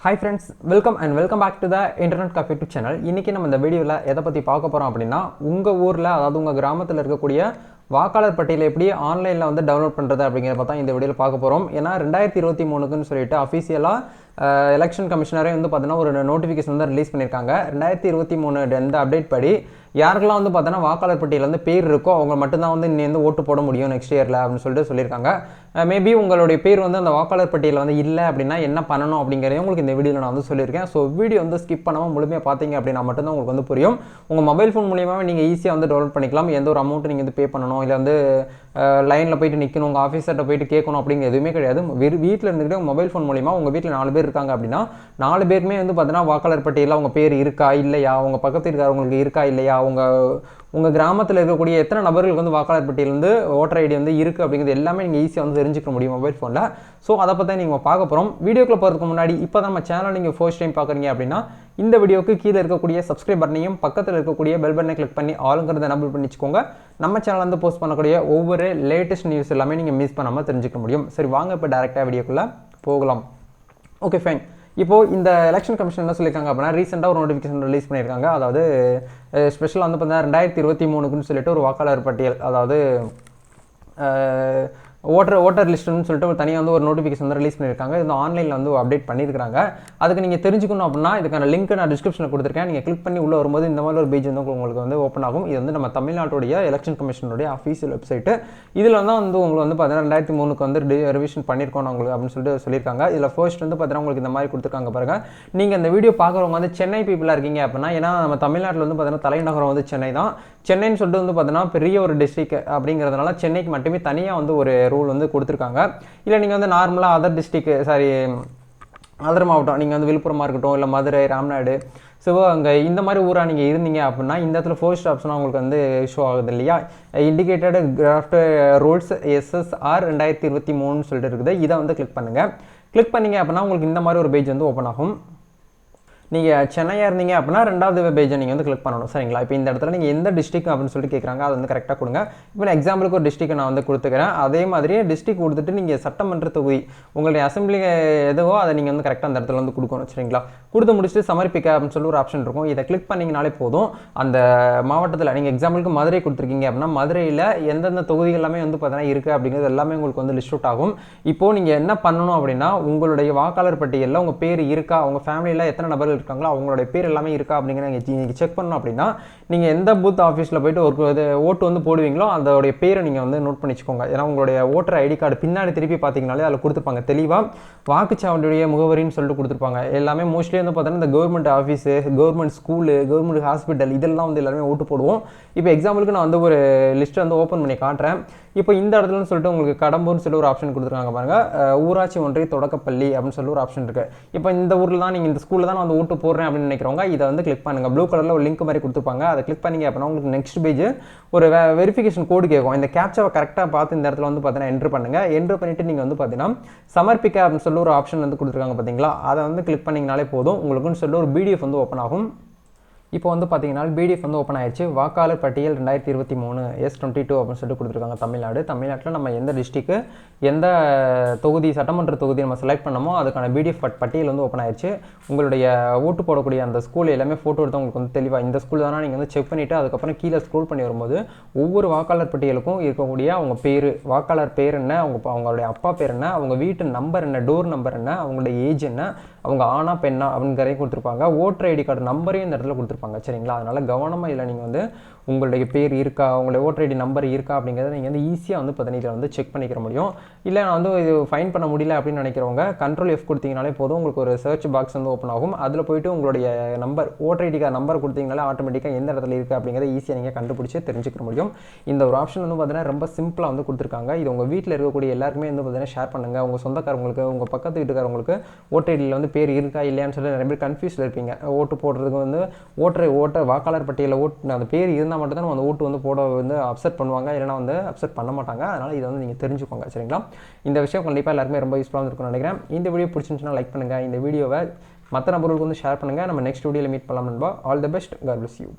Hi friends welcome and welcome back to the internet coffee YouTube channel இன்றைக்கி நம்ம இந்த வீடியோவில் எதை பற்றி பார்க்க போகிறோம் அப்படின்னா உங்கள் ஊரில் அதாவது உங்கள் கிராமத்தில் இருக்கக்கூடிய வாக்காளர் பட்டியலை எப்படி ஆன்லைனில் வந்து டவுன்லோட் பண்ணுறது அப்படிங்கிறத பார்த்தா இந்த வீடியோவில் பார்க்க போகிறோம் ஏன்னா ரெண்டாயிரத்தி இருபத்தி மூணுக்குன்னு சொல்லிட்டு அஃபீஷியலாக எலெக்ஷன் கமிஷனரே வந்து பார்த்தீங்கன்னா ஒரு நோட்டிஃபிகேஷன் வந்து ரிலீஸ் பண்ணியிருக்காங்க. ரெண்டாயிரத்தி இருபத்தி மூணு இந்த அப்டேட் படி யாருக்கெல்லாம் வந்து பார்த்தோன்னா வாக்காளர் பட்டியலில் வந்து பேர் இருக்கோ அவங்க மட்டும்தான் வந்து இன்னும் வந்து ஓட்டு போட முடியும் நெக்ஸ்ட் இயரில் அப்படின்னு சொல்லிட்டு சொல்லியிருக்காங்க. மேபி உங்களுடைய பேர் வந்து அந்த வாக்காளர் பட்டியலில் வந்து இல்லை அப்படின்னா என்ன பண்ணணும் அப்படிங்கிறதையும் உங்களுக்கு இந்த வீடியோவில் நான் வந்து சொல்லியிருக்கேன். ஸோ வீடியோ வந்து ஸ்கிப் பண்ணாமல் முழுமையாக பார்த்தீங்க அப்படின்னா மட்டும்தான் உங்களுக்கு வந்து புரியும். உங்கள் மொபைல் ஃபோன் மூலியமாக நீங்கள் ஈஸியாக வந்து டவுன்லோட் பண்ணிக்கலாம். எந்த ஒரு அமௌண்ட்டு நீங்கள் வந்து பே பண்ணணும் இல்லை வந்து லைனில் போயிட்டு நிற்கணும் உங்கள் ஆஃபீஸர்கிட்ட போயிட்டு கேட்கணும் அப்படிங்கிற எதுவுமே கிடையாது. வீட்டில் இருந்துக்கிட்டே உங்கள் மொபைல் ஃபோன் மூலியமாக உங்கள் வீட்டில் நாலு பேர் இருக்காங்க அப்படின்னா நாலு பேருமே வந்து பார்த்தீங்கன்னா வாக்காளர் பட்டியலில் அவங்க பேர் இருக்கா இல்லையா? அவங்க பக்கத்தில் இருக்கிறவங்களுக்கு இருக்கா இல்லையா? உங்க உங்கள் கிராமத்தில் இருக்கக்கூடிய எத்தனை நபர்களுக்கு வந்து வாக்காளர் பட்டியலேருந்து ஓட்டர் ஐடி வந்து இருக்குது அப்படிங்கிறது எல்லாமே நீங்கள் ஈஸியாக வந்து தெரிஞ்சுக்க முடியும் மொபைல் ஃபோனில் ஸோ அதை பற்றி நீங்கள் பார்க்க போகிறோம் வீடியோக்குள்ள போகிறதுக்கு முன்னாடி இப்போ நம்ம சேனல் நீங்கள் ஃபர்ஸ்ட் டைம் பார்க்குறீங்க அப்படின்னா இந்த வீடியோக்கு கீழே இருக்கக்கூடிய சப்ஸ்கிரைப் பட்டனையும் பக்கத்தில் இருக்கக்கூடிய பெல் பட்டனை கிளிக் பண்ணி ஆளுங்கிறத நம்பர் பண்ணி வச்சுக்கோங்க நம்ம சேனல் வந்து போஸ்ட் பண்ணக்கூடிய ஒவ்வொரு லேட்டஸ்ட் நியூஸ் எல்லாமே நீங்கள் மிஸ் பண்ணாமல் தெரிஞ்சுக்க முடியும். சரி வாங்க இப்போ டேரெக்டாக வீடியோக்குள்ளே போகலாம். ஓகே ஃபைன் இப்போது இந்த எலெக்ஷன் கமிஷன் என்ன சொல்லியிருக்காங்க அப்படின்னா ரீசெண்டாக ஒரு நோட்டிஃபிகேஷன் ரிலீஸ் பண்ணியிருக்காங்க. அதாவது ஸ்பெஷலாக வந்து பார்த்தீங்கன்னா ரெண்டாயிரத்தி இருபத்தி மூணுக்குன்னு சொல்லிட்டு ஒரு வாக்காளர் பட்டியல் அதாவது ஓட்டர் ஓட்டர் லிஸ்ட்டுன்னு சொல்லிட்டு ஒரு தனியாக வந்து ஒரு நோட்டிஃபிகேஷன் வந்து ரிலீஸ் பண்ணியிருக்காங்க. இது ஆன்லைனில் வந்து அப்டேட் பண்ணியிருக்காங்க அதுக்கு நீங்கள் தெரிஞ்சுக்கணும் அப்படின்னா இதுக்கான லிங்க் நான் டிஸ்கிரிப்ஷனில் கொடுத்துருக்கேன். நீங்கள் கிளிக் பண்ணி உள்ளே வரும்போது இந்த மாதிரி ஒரு பேஜ் வந்து உங்களுக்கு வந்து ஓப்பன் ஆகும். இது வந்து நம்ம தமிழ்நாட்டுடைய எலெக்ஷன் கமிஷனுடைய அஃபீஷியல் வெப்சைட்டு இதில் தான் வந்து உங்களுக்கு வந்து பார்த்தீங்கன்னா ரெண்டாயிரத்தி மூணுக்கு வந்து ரிவிஷன் பண்ணியிருக்கோம் உங்களுக்கு அப்படின்னு சொல்லிட்டு சொல்லியிருக்காங்க. இதில் ஃபர்ஸ்ட் வந்து பார்த்தீங்கன்னா உங்களுக்கு இந்த மாதிரி கொடுத்துருக்காங்க பாருங்கள் நீங்கள் இந்த வீடியோ பார்க்குறவங்க வந்து சென்னை பீப்புளாக இருக்கீங்க அப்படின்னா ஏன்னா நம்ம தமிழ்நாட்டில் வந்து பார்த்தீங்கன்னா தலைநகரம் வந்து சென்னை தான். சென்னைன்னு சொல்லிட்டு வந்து பார்த்தீங்கன்னா பெரிய ஒரு டிஸ்ட்ரிக் அப்படிங்கிறதுனால சென்னைக்கு மட்டுமே தனியாக வந்து ஒரு ரூல் வந்து கொடுத்துருக்காங்க. இல்லை நீங்கள் வந்து நார்மலாக அதர் டிஸ்ட்ரிக் சாரி அதர் மாவட்டம் நீங்கள் வந்து விழுப்புரமாக இருக்கட்டும் இல்லை மதுரை ராம்நாடு சிவகங்கை இந்த மாதிரி ஊராக நீங்கள் இருந்தீங்க அப்படின்னா இந்த இடத்துல ஃபோர் ஆப்ஷனாக உங்களுக்கு வந்து இஷ்யூ ஆகுது இல்லையா? இண்டிகேட்டட் கிராஃப்ட் ரூல்ஸ் எஸ்எஸ்ஆர் ரெண்டாயிரத்தி இருபத்தி மூணுன்னு சொல்லிட்டு இருக்குது. இதை வந்து கிளிக் பண்ணுங்கள் கிளிக் பண்ணிங்க அப்படின்னா உங்களுக்கு இந்த மாதிரி ஒரு பேஜ் வந்து ஓப்பன் ஆகும். நீங்கள் சென்னையாக இருந்தீங்க அப்படின்னா ரெண்டாவது பேஜை நீங்கள் வந்து கிளிக் பண்ணணும். சரிங்களா? இப்போ இந்த இடத்துல நீங்கள் எந்த டிஸ்ட்ரிக் அப்படின்னு சொல்லிட்டு கேட்குறாங்க அதை வந்து கரெக்டாக கொடுங்க. இப்போ நான் எக்ஸாம்பிளுக்கு ஒரு டிஸ்ட்ரிக் நான் வந்து கொடுத்துக்கிறேன். அதே மாதிரியே டிஸ்ட்ரிக் கொடுத்துட்டு நீங்கள் சட்டமன்ற தொகுதி உங்களுடைய அசம்பிளி எதுவோ அதை நீங்கள் வந்து கரெக்டாக அந்த இடத்துல வந்து கொடுக்கணும் சரிங்களா? கொடுத்து முடிச்சுட்டு சமர்ப்பிக்க அப்படின்னு சொல்லி ஒரு ஆப்ஷன் இருக்கும். இதை கிளிக் பண்ணிங்கனாலே போதும். அந்த மாவட்டத்தில் நீங்கள் எக்ஸாம்பிளுக்கு மதுரை கொடுத்துருக்கீங்க அப்படின்னா மதுரையில் எந்தெந்த தொகுதிகள் எல்லாமே வந்து பார்த்தீங்கன்னா இருக்குது அப்படிங்கிறது எல்லாமே உங்களுக்கு வந்து லிஸ்ட் அவுட் ஆகும். இப்போது நீங்கள் என்ன பண்ணணும் அப்படின்னா உங்களுடைய வாக்காளர் பட்டியலில் உங்கள் பேர் இருக்கா உங்கள் ஃபேமிலியில் எத்தனை நபர்கள் இருக்காங்களோ அவங்களுடைய பேர் எல்லாமே இருக்கா அப்படிங்கிற நீங்கள் செக் பண்ணோம் அப்படின்னா நீங்கள் எந்த பூத் ஆஃபீஸில் போயிட்டு ஒரு இது ஓட்டு வந்து போடுவீங்களோ அதோடைய பேரை நீங்கள் வந்து நோட் பண்ணி வச்சுக்கோங்க. ஏன்னா உங்களுடைய ஓட்டர் ஐடி கார்டு பின்னாடி திருப்பி பார்த்தீங்கனாலே அதில் கொடுத்துருப்பாங்க தெளிவாக வாக்குச்சாவடியுடைய முகவரின்னு சொல்லிட்டு கொடுத்துருப்பாங்க. எல்லாமே மோஸ்ட்லி வந்து பார்த்தீங்கன்னா இந்த government office government school government hospital இதெல்லாம் வந்து எல்லாருமே ஓட்டு போடுவோம். இப்போ எக்ஸாம்பிளுக்கு நான் வந்து ஒரு லிஸ்ட்டை வந்து ஓப்பன் பண்ணி காட்டுறேன். இப்போ இந்த இடத்துலன்னு சொல்லிட்டு உங்களுக்கு கடம்பூர்னு சொல்லி ஒரு ஆப்ஷன் கொடுத்துருக்காங்க பாருங்கள் ஊராட்சி ஒன்றிய தொடக்கப்பள்ளி அப்படின்னு சொல்லி ஒரு ஆப்ஷன் இருக்குது இப்போ இந்த ஊரில் தான் நீங்கள் இந்த ஸ்கூலில் தான் வந்து ஓட்டு போடுறேன் அப்படின்னு நினைக்கிறவங்க இதை வந்து கிளிக் பண்ணுங்கள் ப்ளூ கலரில் ஒரு லிங்க் மாதிரி கொடுத்துருப்பாங்க அதை கிளிக் பண்ணிங்க அப்படின்னா உங்களுக்கு நெக்ஸ்ட் பேஜ் ஒரு வெரிஃபிகேஷன் கோடு கேட்கும். இந்த கேப்சாவை கரெக்டாக பார்த்து இந்த இடத்துல வந்து பார்த்தீங்கன்னா என்ட்ரு பண்ணுங்கள் என்ட்ரு பண்ணிவிட்டு நீங்கள் வந்து பார்த்தீங்கன்னா சமர்ப்பிக்க அப்படின்னு சொல்லி ஒரு ஆப்ஷன் வந்து கொடுத்துருக்காங்க பார்த்தீங்களா? அதை வந்து கிளிக் பண்ணிங்கனாலே போதும். உங்களுக்குன்னு சொல்லி ஒரு பிடிஎஃப் வந்து ஓப்பன் ஆகும். இப்போ வந்து பார்த்தீங்கன்னா பிடிஎஃப் வந்து ஓப்பன் ஆயிடுச்சு வாக்காளர் பட்டியல் ரெண்டாயிரத்தி இருபத்தி மூணு எஸ் டுவெண்ட்டி டூ அப்படின்னு சொல்லிட்டு கொடுத்துருக்காங்க தமிழ்நாடு. தமிழ்நாட்டில் நம்ம எந்த டிஸ்ட்ரிக்கு எந்த தொகுதி சட்டமன்ற தொகுதி நம்ம செலக்ட் பண்ணமோ அதுக்கான பிடிஎஃப் பட்டியல் வந்து ஓப்பன் ஆயிடுச்சு உங்களுடைய ஓட்டு போடக்கூடிய அந்த ஸ்கூல் எல்லாமே ஃபோட்டோ எடுத்து உங்களுக்கு வந்து தெளிவாக இந்த ஸ்கூல் தானே நீங்கள் வந்து செக் பண்ணிவிட்டு அதுக்கப்புறம் கீழே ஸ்க்ரோல் பண்ணி வரும்போது ஒவ்வொரு வாக்காளர் பட்டியலுக்கும் இருக்கக்கூடிய அவங்க பேர் வாக்காளர் பேர் என்ன அவங்க அவங்களுடைய அப்பா பேர் என்ன அவங்க வீட்டு நம்பர் என்ன டோர் நம்பர் என்ன அவங்களுடைய ஏஜ் என்ன அவங்க ஆனா பெண்ணா அப்படிங்கிறதையும் கொடுத்துருப்பாங்க. ஓட்டர் ஐடி கார்டு நம்பரையும் இந்த இடத்துல கொடுத்துருப்பாங்க. சரிங்களா? அதனால் கவனமாக இல்லை நீங்கள் வந்து உங்களுடைய பேர் இருக்கா உங்களுடைய ஓட்டர் ஐடி நம்பர் இருக்கா அப்படிங்கிறத நீங்கள் வந்து ஈஸியாக வந்து பதினீட்டில் வந்து செக் பண்ணிக்கிற முடியும். இல்லை நான் வந்து இது ஃபைன் பண்ண முடியல அப்படின்னு நினைக்கிறவங்க கண்ட்ரோல் எஃப் கொடுத்தீங்கனாலே போதும். உங்களுக்கு ஒரு சர்ச் பாக்ஸ் வந்து ஓப்பன் ஆகும். அதில் போய்ட்டு உங்களுடைய நம்பர் ஓட்டர் ஐடி நம்பர் கொடுத்தீங்கனாலே ஆட்டோமேட்டிக்காக எந்த இடத்துல இருக்குது அப்படிங்கிறத ஈஸியாக நீங்கள் கண்டுபிடிச்சி தெரிஞ்சுக்க முடியும். இந்த ஒரு ஆப்ஷன் வந்து பார்த்தீங்கன்னா ரொம்ப சிம்பிளாக வந்து கொடுத்துருக்காங்க. இது உங்கள் வீட்டில் இருக்கக்கூடிய எல்லாருக்குமே வந்து பார்த்தீங்கன்னா ஷேர் பண்ணுங்கள் உங்கள் சொந்தக்காரங்களுக்கு உங்கள் பக்கத்து வீட்டுக்காரங்களுக்கு ஓட்டர் ஐடியில் வந்து பேர் இருக்கா இல்லையான்னு சொல்லி நிறைய பேர் கன்ஃபியூஸில் இருப்பீங்க. ஓட்டு போடுறதுக்கு வந்து ஓட்டுற ஓட்ட வாக்காளர் பட்டியலில் ஓட்டு அந்த பேர் இருந்தால் மட்டும் தான் அந்த ஓட்டு வந்து போட வந்து அப்செட் பண்ணுவாங்க. இல்லைனா வந்து அப்செட் பண்ண மாட்டாங்க. அதனால் இதை வந்து நீங்கள் தெரிஞ்சுக்கோங்க. சரிங்களா? இந்த விஷயம் கண்டிப்பாக எல்லாருமே ரொம்ப யூஸ்ஃபுல்லாக இருக்கும்னு நினைக்கிறேன். இந்த வீடியோ பிடிச்சிருந்துச்சுன்னா லைக் பண்ணுங்கள் இந்த வீடியோவை மற்ற நபர்களுக்கு வந்து ஷேர் பண்ணுங்கள் நம்ம நெக்ஸ்ட் வீடியோவில் மீட் பண்ணலாம் நண்பா. All the best God bless you